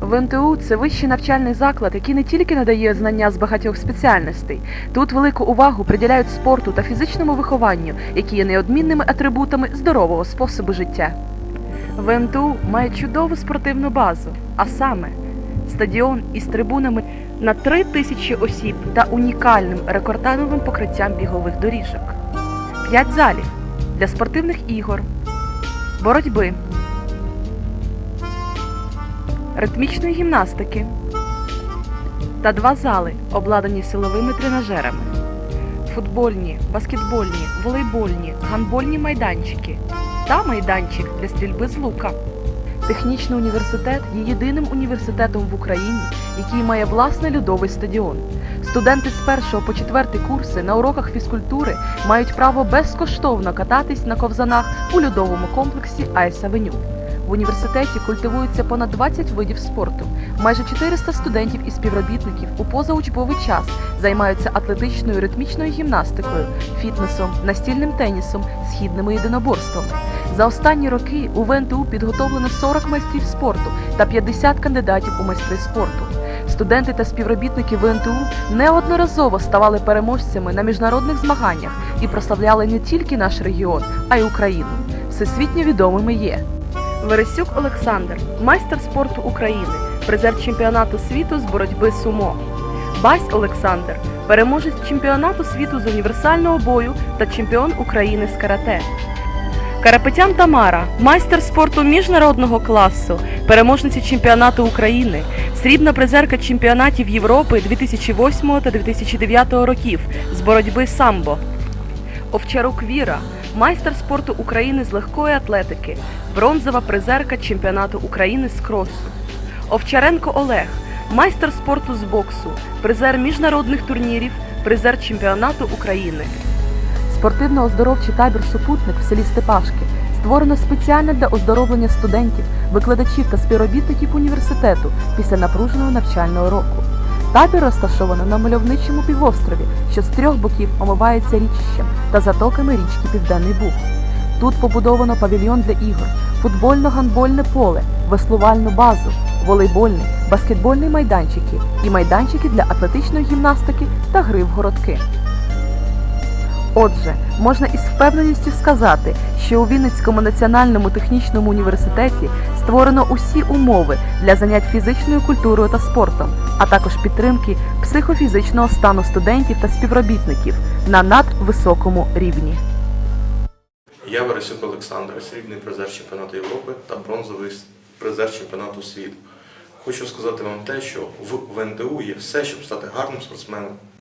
ВНТУ це вищий навчальний заклад, який не тільки надає знання з багатьох спеціальностей. Тут велику увагу приділяють спорту та фізичному вихованню, які є неодмінними атрибутами здорового способу життя. ВНТУ має чудову спортивну базу, а саме стадіон із трибунами на 3 тисячі осіб та унікальним рекордановим покриттям бігових доріжок, 5 залів для спортивних ігор, боротьби, ритмічної гімнастики та два зали, обладнані силовими тренажерами, футбольні, баскетбольні, волейбольні, гандбольні майданчики та майданчик для стрільби з лука. Технічний університет є єдиним університетом в Україні, який має власний льодовий стадіон. Студенти з першого по четвертий курси на уроках фізкультури мають право безкоштовно кататись на ковзанах у льодовому комплексі Айс Авеню. В університеті культивується понад 20 видів спорту. Майже 400 студентів і співробітників у позаучбовий час займаються атлетичною ритмічною гімнастикою, фітнесом, настільним тенісом, східними єдиноборствами. За останні роки у ВНТУ підготовлено 40 майстрів спорту та 50 кандидатів у майстри спорту. Студенти та співробітники ВНТУ неодноразово ставали переможцями на міжнародних змаганнях і прославляли не тільки наш регіон, а й Україну. Всесвітньо відомими є Вересюк Олександр, майстер спорту України, призер чемпіонату світу з боротьби сумо. Бась Олександр, переможець чемпіонату світу з універсального бою та чемпіон України з карате. Карапетян Тамара, майстер спорту міжнародного класу, переможниця чемпіонату України, срібна призерка чемпіонатів Європи 2008 та 2009 років з боротьби самбо. Овчарук Віра, майстер спорту України з легкої атлетики, бронзова призерка чемпіонату України з кросу. Овчаренко Олег, майстер спорту з боксу, призер міжнародних турнірів, призер чемпіонату України. Спортивно-оздоровчий табір Супутник в селі Степашки створено спеціально для оздоровлення студентів, викладачів та співробітників університету після напруженого навчального року. Табір розташовано на мальовничому півострові, що з трьох боків омивається річищем та затоками річки Південний Буг. Тут побудовано павільйон для ігор, футбольно-гандбольне поле, веслувальну базу, волейбольний, баскетбольний майданчики і майданчики для атлетичної гімнастики та гри в городки. Отже, можна із впевненістю сказати, що у Вінницькому національному технічному університеті створено усі умови для занять фізичною культурою та спортом, а також підтримки психофізичного стану студентів та співробітників на надвисокому рівні. Я Вересюк Олександр, срібний призер чемпіонату Європи та бронзовий призер чемпіонату світу. Хочу сказати вам те, що в ВНТУ є все, щоб стати гарним спортсменом.